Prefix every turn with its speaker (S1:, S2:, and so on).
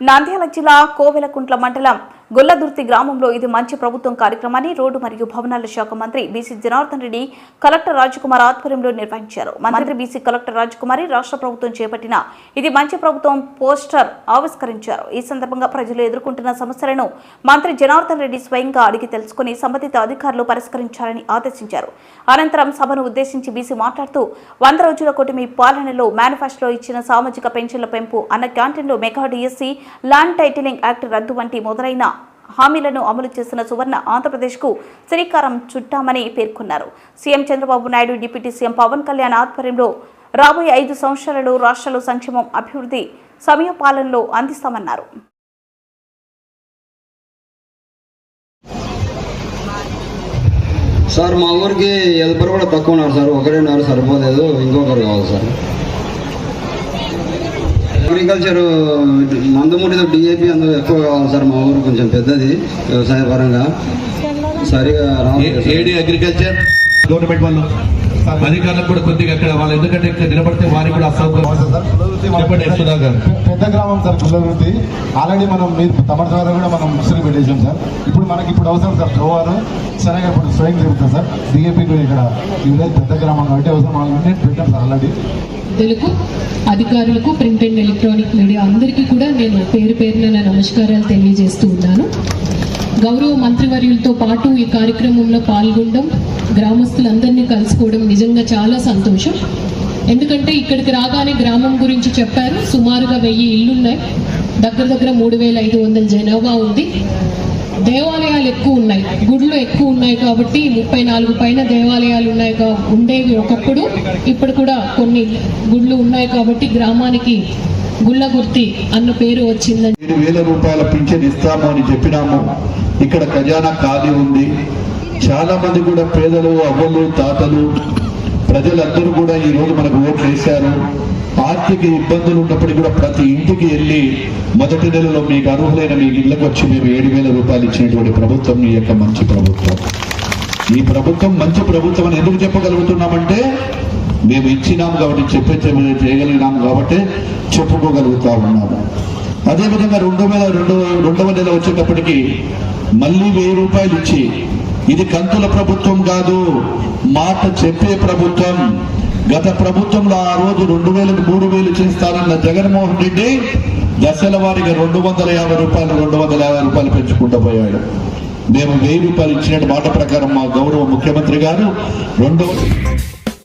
S1: నంద్యాల జిల్లా కోవెలకుంట్ల మండలం గొల్లదుర్తి గ్రామంలో ఇది మంచి ప్రభుత్వం కార్యక్రమాన్ని రోడ్డు మరియు భవనాల శాఖ మంత్రి బీసీ జనార్దన్ రెడ్డి కలెక్టర్ రాజకుమార్ ఆధ్వర్యంలో నిర్వహించారు. మంత్రి బీసీ కలెక్టర్ రాజకుమారి రాష్ట్ర ప్రభుత్వం చేపట్టిన ఇది మంచి ప్రభుత్వం పోస్టర్ ఆవిష్కరించారు. ఈ సందర్భంగా ప్రజలు ఎదుర్కొంటున్న సమస్యలను మంత్రి జనార్దన్ రెడ్డి స్వయంగా అడిగి తెలుసుకుని సంబంధిత అధికారులు పరిష్కరించాలని ఆదేశించారు. అనంతరం సభను ఉద్దేశించి బీసీ మాట్లాడుతూ వంద రోజుల కూటమి పాలనలో మేనిఫెస్టోలో ఇచ్చిన సామాజిక పెన్షన్ల పెంపు అన్న క్యాంటీన్లో mega DSC land titling act రద్దు వంటి మొదలైన హామీలను అమలు చేసిన సువర్ణ ఆంధ్రప్రదేశ్కు శ్రీకారం చుట్టామని పేర్కొన్నారు. CM Chandrababu Naidu deputy CM Pawan Kalyan ఆధ్వర్యంలో రాబోయే ఐదు సంవత్సరాలలో రాష్ట్రాల సంక్షేమం అభివృద్ధి సమయపాలనలో అందిస్తామన్నారు.
S2: సార్ మా ఊరికి హెల్పర్ కూడా తక్కువ ఉన్నారు సార్. ఒకరే ఉన్నారు సరిపోలేదు ఇంకొకరు కావాలి సార్. అగ్రికల్చర్ మందమూడితో డిఏపి అందులో ఎక్కువ కావాలి సార్ మా ఊరు కొంచెం పెద్దది వ్యవసాయ పరంగా సరిగా.
S3: ఏడి అగ్రికల్చర్ గవర్నమెంట్ వాళ్ళు అధికారులకు కూడా కొద్దిగా అక్కడ వాళ్ళు ఎందుకంటే ఇక్కడ నిలబడితే వారికి కూడా అసౌకర్యం. గారు.
S4: పెద్ద గ్రామం సార్ కులవృత్తి. ఆల్రెడీ మనం మీరు తమ ద్వారా కూడా మనం ముసులు పెట్టేసాం సార్. ఇప్పుడు మనకి ఇప్పుడు అవసరం సార్ జోవారు శనగ ఇప్పుడు స్వయం జరుగుతుంది సార్. డిఏపి ఇక్కడ విలేజ్ పెద్ద గ్రామం కాబట్టి అవసరం ఆల్రెడీ పెట్టాం సార్ ఆల్రెడీ.
S5: పెద్దలకు అధికారులకు ప్రింట్ అండ్ ఎలక్ట్రానిక్ మీడియా అందరికీ కూడా నేను పేరు పేరున నా నమస్కారాలు తెలియజేస్తూ ఉన్నాను. గౌరవ మంత్రివర్యులతో పాటు ఈ కార్యక్రమంలో పాల్గొనడం గ్రామస్తులందరినీ కలుసుకోవడం నిజంగా చాలా సంతోషం. ఎందుకంటే ఇక్కడికి రాగానే గ్రామం గురించి చెప్పారు. సుమారుగా వెయ్యి ఇల్లున్నాయి దగ్గర దగ్గర మూడు వేల ఐదు వందల జనాభా ఉంది. దేవాలయాలు ఎక్కువ ఉన్నాయి. గుళ్ళు ఎక్కువ ఉన్నాయి కాబట్టి ముప్పై నాలుగు పైన దేవాలయాలు ఉన్నాయి కా- ఉండేవి ఒకప్పుడు. ఇప్పుడు కూడా కొన్ని గుళ్ళు ఉన్నాయి కాబట్టి గ్రామానికి గుళ్ళ గుర్తి అన్న పేరు వచ్చిందని.
S6: ఏడు వేల రూపాయల పింఛన్ ఇస్తాము అని చెప్పినాము. ఇక్కడ ఖజానా ఖాళీ ఉంది. చాలా మంది కూడా పేదలు అవ్వలు తాతలు ప్రజలందరూ కూడా ఈ రోజు మనకు ఓట్లు వేశారు. ఆర్థిక ఇబ్బందులు ఉన్నప్పటికీ కూడా ప్రతి ఇంటికి వెళ్ళి మొదటి నెలలో మీకు అర్హులైన మీ ఇళ్ళకి వచ్చి మేము ఏడు వేల రూపాయలు ఇచ్చినటువంటి ప్రభుత్వం ఈ యొక్క మంచి ప్రభుత్వం. ఈ ప్రభుత్వం మంచి ప్రభుత్వం అని ఎందుకు చెప్పగలుగుతున్నామంటే మేము ఇచ్చినాము కాబట్టి చెప్పే చెప్పే- చేయగలిగినాము కాబట్టి చెప్పుకోగలుగుతా ఉన్నాము. అదేవిధంగా రెండు వేల రెండు రెండవ నెల వచ్చేటప్పటికి మళ్ళీ వెయ్యి రూపాయలు ఇచ్చి ఇది కంతుల ప్రభుత్వం కాదు మాట చెప్పే ప్రభుత్వం. గత ప్రభుత్వంలో ఆ రోజు రెండు వేలకు మూడు వేలు చేస్తానన్న జగన్మోహన్ రెడ్డి దశల వారీగా రెండు వందల యాభై రూపాయలు రెండు వందల యాభై రూపాయలు పెంచుకుంటూ పోయాడు. మేము వెయ్యి రూపాయలు ఇచ్చిన మాట ప్రకారం మా గౌరవ ముఖ్యమంత్రి గారు రెండవ